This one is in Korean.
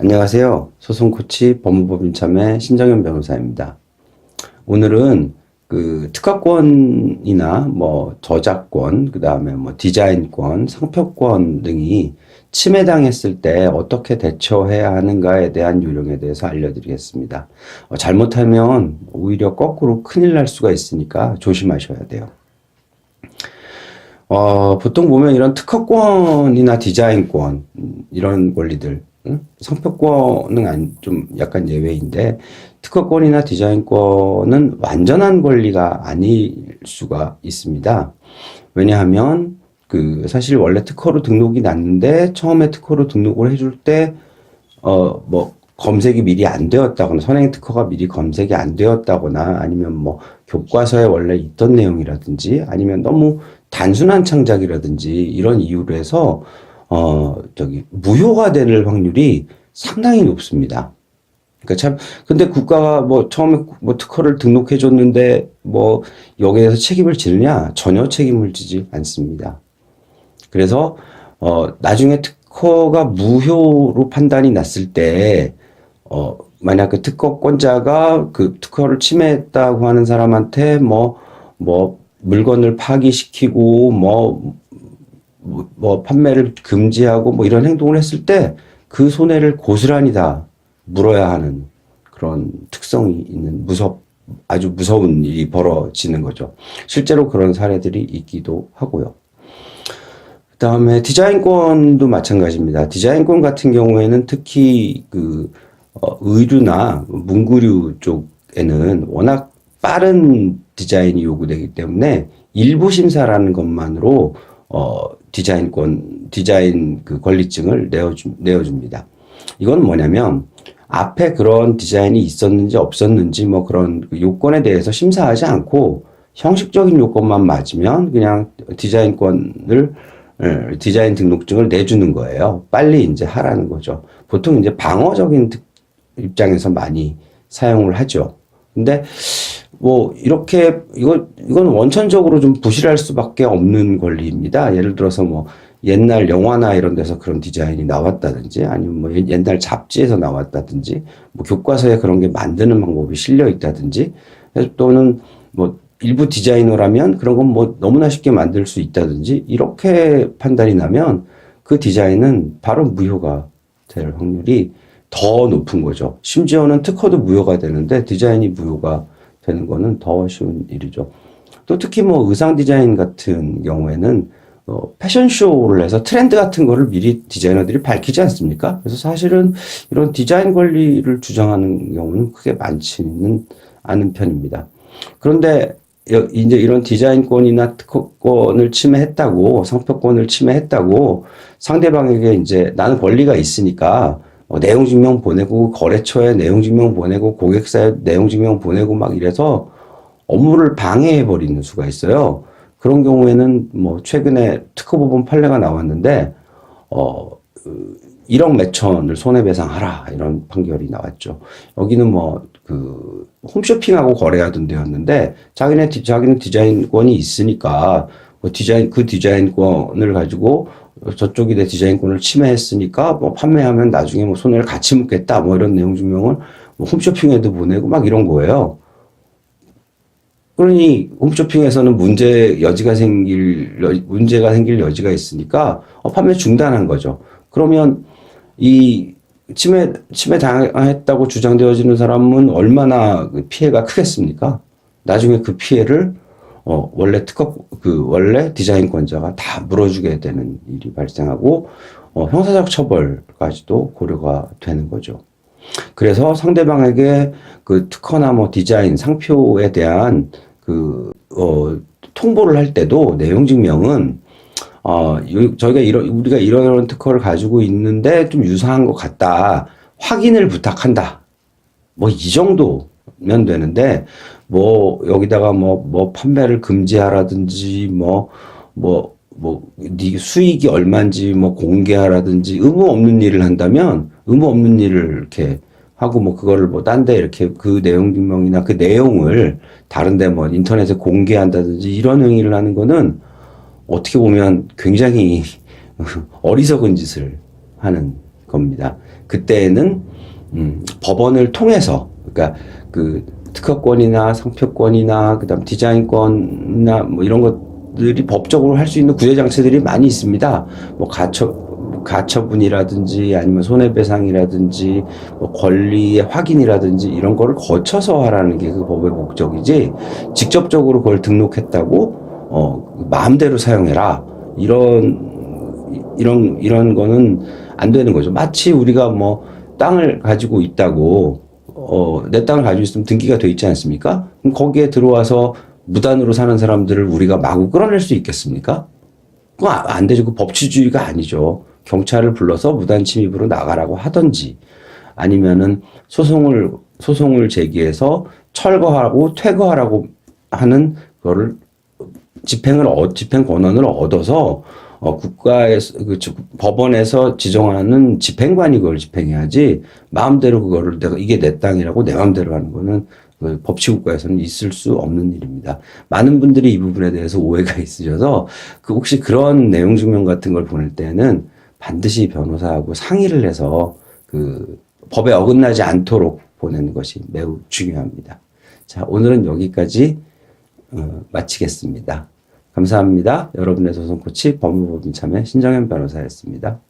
안녕하세요. 소송코치 법무법인 참의 신정현 변호사입니다. 오늘은 그 특허권이나 뭐 저작권, 그 다음에 뭐 디자인권, 상표권 등이 침해당했을 때 어떻게 대처해야 하는가에 대한 요령에 대해서 알려드리겠습니다. 어, 잘못하면 오히려 거꾸로 큰일 날 수가 있으니까 조심하셔야 돼요. 어, 보통 보면 이런 특허권이나 디자인권, 음, 이런 권리들, 안, 좀 약간 예외인데, 특허권이나 디자인권은 완전한 권리가 아닐 수가 있습니다. 왜냐하면, 그, 사실 원래 특허로 등록이 났는데, 처음에 특허로 등록을 해줄 때, 어, 뭐, 검색이 미리 안 되었다거나, 선행 특허가 미리 검색이 안 되었다거나, 아니면 뭐, 교과서에 원래 있던 내용이라든지, 아니면 너무 단순한 창작이라든지, 이런 이유로 해서, 어, 저기, 무효가 될 확률이 상당히 높습니다. 그러니까 참, 근데 국가가 뭐 처음에 뭐 특허를 등록해 줬는데 뭐 여기에 대해서 책임을 지느냐? 전혀 책임을 지지 않습니다. 그래서 어 나중에 특허가 무효로 판단이 났을 때 어 만약 그 특허권자가 그 특허를 침해했다고 하는 사람한테 뭐 뭐 물건을 파기시키고 뭐 뭐, 뭐 판매를 금지하고 뭐 이런 행동을 했을 때 그 손해를 고스란히 다 물어야 하는 그런 특성이 있는 무섭 아주 무서운 일이 벌어지는 거죠. 실제로 그런 사례들이 있기도 하고요. 그 다음에 디자인권도 마찬가지입니다. 디자인권 같은 경우에는 특히 그 어, 의류나 문구류 쪽에는 워낙 빠른 디자인이 요구되기 때문에 일부 심사라는 것만으로 어, 디자인권 디자인 그 권리증을 내어주, 내어줍니다. 이건 뭐냐면 앞에 그런 디자인이 있었는지 없었는지 뭐 그런 그 요건에 대해서 심사하지 않고 형식적인 요건만 맞으면 그냥 디자인권을 예, 디자인 등록증을 내주는 거예요. 빨리 이제 하라는 거죠. 보통 이제 방어적인 특- 입장에서 많이 사용을 하죠. 근데 뭐 이렇게 이거 이건 원천적으로 좀 부실할 수밖에 없는 권리입니다. 예를 들어서 뭐 옛날 영화나 이런 데서 그런 디자인이 나왔다든지 아니면 뭐 옛- 옛날 잡지에서 나왔다든지 뭐 교과서에 그런 게 만드는 방법이 실려 있다든지 또는 뭐 일부 디자이너라면 그런 건 뭐 너무나 쉽게 만들 수 있다든지 이렇게 판단이 나면 그 디자인은 바로 무효가 될 확률이 더 높은 거죠. 심지어는 특허도 무효가 되는데 디자인이 무효가 되는 거는 더 쉬운 일이죠. 또 특히 뭐 의상 디자인 같은 경우에는 어, 패션쇼를 해서 트렌드 같은 거를 미리 디자이너들이 밝히지 않습니까? 그래서 사실은 이런 디자인 권리를 주장하는 경우는 크게 많지는 않은 편입니다. 그런데 여- 이제 이런 디자인권이나 특허권을 침해했다고 상표권을 침해했다고 상대방에게 이제 나는 권리가 있으니까 어, 내용 증명 보내고 거래처에 내용 증명 보내고 고객사에 내용 증명 보내고 막 이래서 업무를 방해해 버리는 수가 있어요. 그런 경우에는 뭐 최근에 특허법원 판례가 나왔는데 어 그, 1억 몇천을 손해배상하라 이런 판결이 나왔죠. 여기는 뭐 그 홈쇼핑하고 거래하던 데였는데 자기네 디- 자기는 디자인권이 있으니까 뭐 디자인 그 디자인권을 가지고 저쪽이 내 디자인권을 침해했으니까 뭐 판매하면 나중에 뭐 손해를 같이 묻겠다 뭐 이런 내용 증명을 뭐 홈쇼핑에도 보내고 막 이런 거예요. 그러니 홈쇼핑에서는 문제 여지가 생길 여- 문제가 생길 여지가 있으니까 어, 판매 중단한 거죠. 그러면 이 침해 침해 당했다고 주장되어지는 사람은 얼마나 그 피해가 크겠습니까? 나중에 그 피해를 어 원래 특허 그 원래 디자인권자가 다 물어주게 되는 일이 발생하고 어 형사적 처벌까지도 고려가 되는 거죠. 그래서 상대방에게 그 특허나 뭐 디자인 상표에 대한 그, 어, 통보를 할 때도 내용 증명은 어, 요- 저희가 이런, 우리가 이런 이런 특허를 가지고 있는데 좀 유사한 것 같다. 확인을 부탁한다. 뭐 이 정도면 되는데 뭐 여기다가 뭐뭐 판매를 금지하라든지 뭐뭐뭐네 수익이 얼마인지 뭐 공개하라든지 의무 없는 일을 한다면 의무 없는 일을 이렇게 하고 뭐 그거를 뭐 딴 데 이렇게 그 내용 증명이나 그 내용을 다른데 뭐 인터넷에 공개한다든지 이런 행위를 하는 거는 어떻게 보면 굉장히 어리석은 짓을 하는 겁니다. 그때는 음, 법원을 통해서 그러니까 그 특허권이나 상표권이나 그다음 디자인권이나 뭐 이런 것들이 법적으로 할 수 있는 구제 장치들이 많이 있습니다. 뭐 가처 가처분이라든지 아니면 손해배상이라든지 뭐 권리의 확인이라든지 이런 거를 거쳐서 하라는 게 그 법의 목적이지 직접적으로 그걸 등록했다고 어 마음대로 사용해라 이런 이런 이런 거는 안 되는 거죠. 마치 우리가 뭐 땅을 가지고 있다고 어 내 땅을 가지고 있으면 등기가 돼 있지 않습니까? 그럼 거기에 들어와서 무단으로 사는 사람들을 우리가 마구 끌어낼 수 있겠습니까? 그거 아- 안 되죠. 그 법치주의가 아니죠. 경찰을 불러서 무단 침입으로 나가라고 하든지 아니면은 소송을 소송을 제기해서 철거하고 퇴거하라고 하는 거를 집행을 어, 집행 권한을 얻어서 어, 국가에서 그 즉, 법원에서 지정하는 집행관이 그걸 집행해야지 마음대로 그거를 내가 이게 내 땅이라고 내 마음대로 하는 거는 그 법치국가에서는 있을 수 없는 일입니다. 많은 분들이 이 부분에 대해서 오해가 있으셔서 그 혹시 그런 내용 증명 같은 걸 보낼 때는 반드시 변호사하고 상의를 해서 그 법에 어긋나지 않도록 보내는 것이 매우 중요합니다. 자, 오늘은 여기까지 어, 마치겠습니다. 감사합니다. 여러분의 소송 코치 법무법인 참여 신정현 변호사였습니다.